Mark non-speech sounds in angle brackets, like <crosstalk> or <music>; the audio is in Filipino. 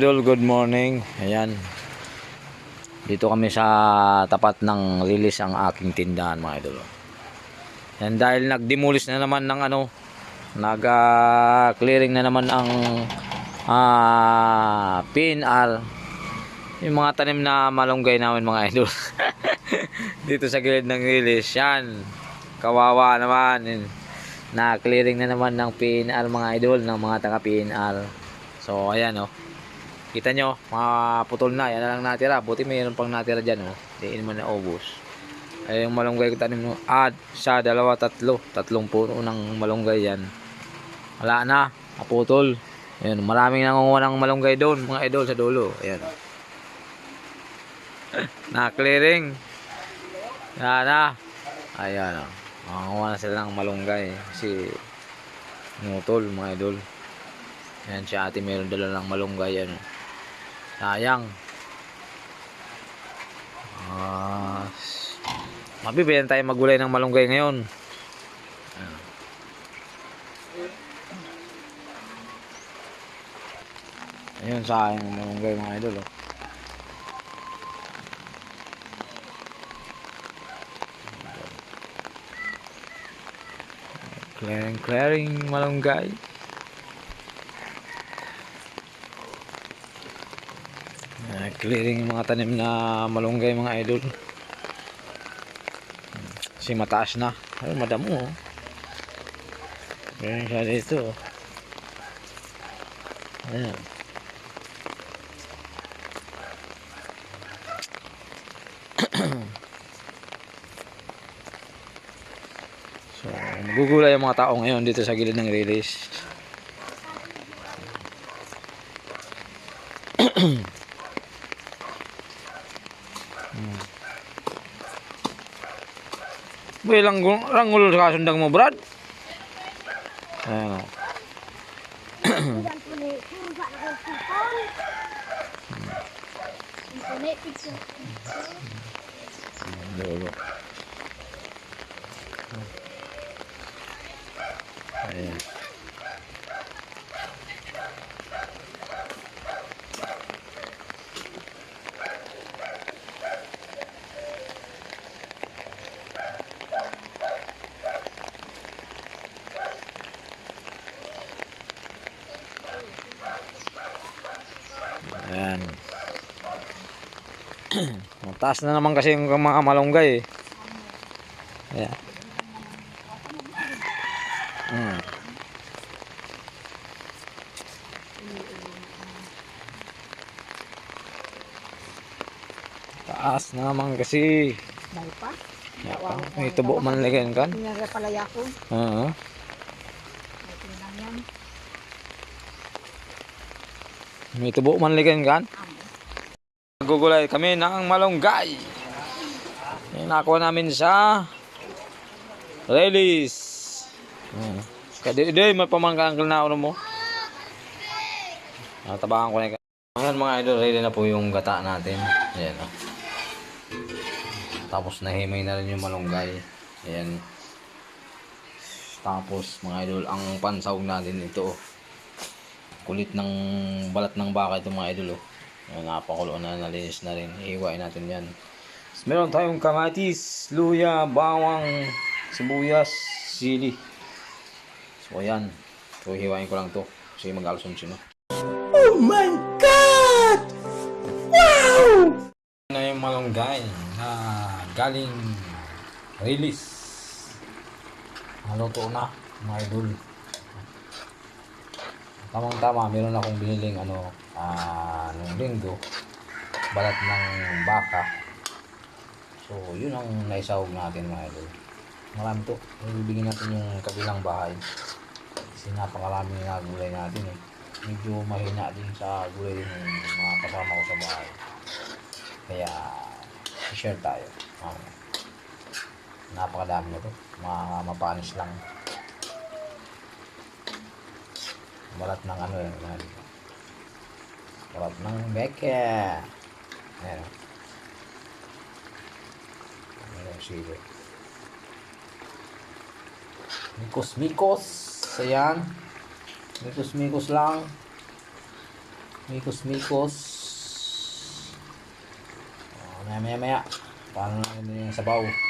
Idol, good morning. Ayan. Dito kami sa tapat ng release ang aking tindahan mga idol. Yan dahil nagdemolis na naman ng ano, nag-clearing na naman ang ah, PNR. Yung mga tanim na malunggay namin mga idol. <laughs> Dito sa gilid ng release. Yan. Kawawa naman. Na-clearing na naman ng PNR mga idol, ng mga taga PNR. So, ayan oh. Kita nyo, mga putol na. Yan lang natira. Buti mayroon pang natira dyan. Oh. Di naman na ubos. Ay, yung malunggay ko tanim no. Ad, sa dalawa, tatlo. Tatlong puno ng malunggay yan. Wala na. Kaputol. Ayan, maraming nangunguha ng malunggay doon. Mga idol sa dulo. Ayan. <laughs> Na-clearing. Yan na. Ayan. Oh. Nangunguha na sila ng malunggay. Kasi, nutol, mga idol. Ayan, si ate meron dala ng malunggay. Ano. Sayang. Ah, mabibigyan tayo magulay ng malunggay ngayon. Ayun, sayang ang malunggay mga idol. Oh. Clearing, clearing malunggay. Clearing yung mga tanim na malunggay mga idol. Kasi mataas na. Ay, madamo. Oh. Ganyan siya dito. oh. Ayan. <clears throat> so, nagugulay yung mga tao ngayon dito sa gilid ng release. <clears throat> <clears throat> Wih, langgul, langgul sekarang sendang mau berat. Ini hmm. kurang Ayan. <clears throat> Mataas na naman kasi yung mga malunggay eh. Ayan. Hmm. Taas na naman kasi. Dahil pa? May tubo man lagyan kan. Hindi nga palaya ko. Oo. Ito lang yan. May tubo man lagyan kan. Gugulay kami ng malunggay. Nakuha namin sa release. Hmm. Kadi di may pamangka ang na ano mo. Natabakan ko na Ayan mga idol, ready na po yung gata natin. Ayan o. Tapos nahimay na rin yung malunggay. Ayan. Tapos mga idol, ang pansawg natin ito. Oh. Kulit ng balat ng baka ito mga idol. Oh. Ayan, napakulo na, nalinis na rin. Ihiwain natin yan. Tapos meron tayong kamatis, luya, bawang, sibuyas, sili. So ayan. So hiwain ko lang to. Kasi mag-alson sino. na yung malunggay na galing release. Naluto na, mga idol. Tamang tama, meron akong biniling ano, ah, nung linggo, balat ng baka. So, yun ang naisahog natin mga idol. Marami to. Ibigin natin yung kabilang bahay. Kasi napakarami na gulay natin eh. Medyo mahina din sa gulay din ng mga kasama ko sa bahay. Kaya, share tayo. Um, napakadami na to. Mga mapanis lang. Balat ng ano yun. yan. Balat ng beke. Ayan. Ayan sili. Mikos-mikos. Ayan. Mikos-mikos lang. Mikos-mikos. Oh, maya maya maya. Paano namin yung sabaw.